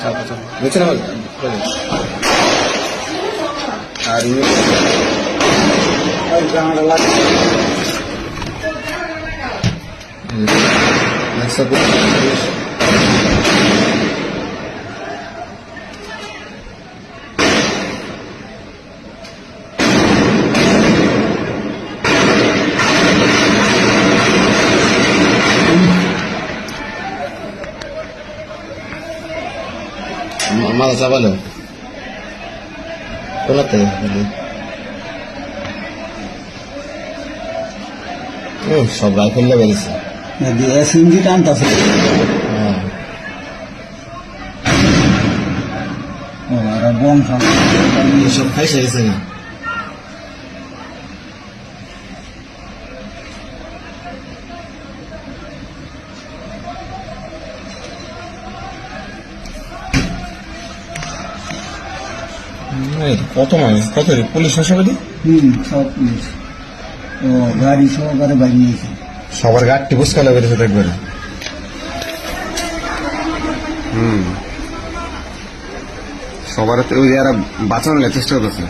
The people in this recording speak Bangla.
চাপো চাপো দেখছেন আমার। আর ইয়ে- মা- মাথা চাপালো কোনাতে সব রাইফেল লেগেছে সিঞ্জি টানতাছে সব খাইছে গেছে কত মানুষ কত পুলিশ হাসপাতালে হুম সব পুলিশ। ও গাড়ি সহকারে বাড়ি নিয়েছে সবার গাড়টি বুসকালে বেড়েছে দেখবেন হুম। সবার তো ওই যারা বাঁচানোর চেষ্টা করতেছে।